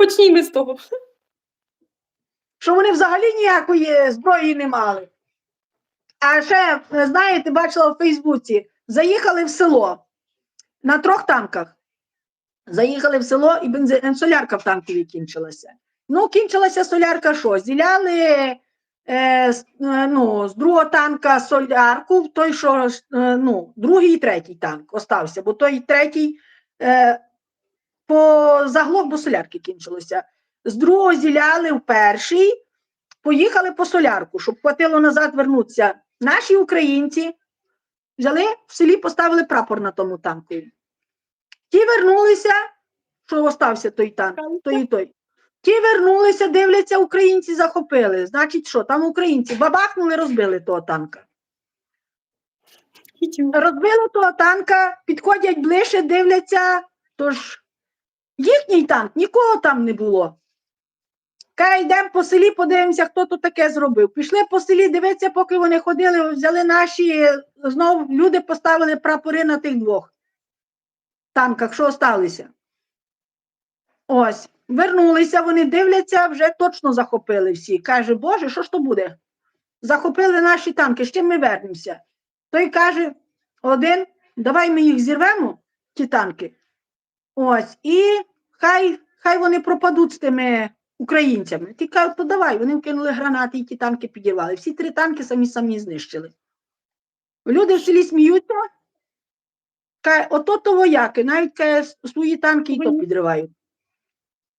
Почнімо з того. що вони взагалі ніякої зброї не мали. А ще, е, знаєте, бачила в Фейсбуці, заїхали в село на трьох танках. Заїхали в село і бензин, солярка в танкові кінчилася. Ну, кінчилася солярка що? Зіляли е, з, е, ну, з другого танка солярку, в той, що е, ну, другий і третій танк остався, бо той третій е, по заглох, бо солярки кінчилося. З другого зіляли в перший, поїхали по солярку, щоб хватило назад вернутися. Наші українці взяли в селі, поставили прапор на тому танку. Ті вернулися, що остався той танк, той і той. Ті вернулися, дивляться, українці захопили. Значить, що там українці бабахнули, розбили того танка. Розбили того танка, підходять ближче, дивляться, тож їхній танк, нікого там не було. Кай, йдемо по селі, подивимося, хто тут таке зробив. Пішли по селі, дивитися, поки вони ходили, взяли наші, знов люди поставили прапори на тих двох танках, що осталися. Ось, вернулися, вони дивляться, вже точно захопили всі. Каже, Боже, що ж то буде? Захопили наші танки, з чим ми вернемося? Той каже, один, давай ми їх зірвемо, ті танки. Ось, і хай, хай вони пропадуть з тими українцями. Ті кажуть, то давай, вони вкинули гранати і ті танки підірвали. Всі три танки самі самі знищили. Люди в селі сміються. Каже, ото то вояки, навіть каже, свої танки і то підривають.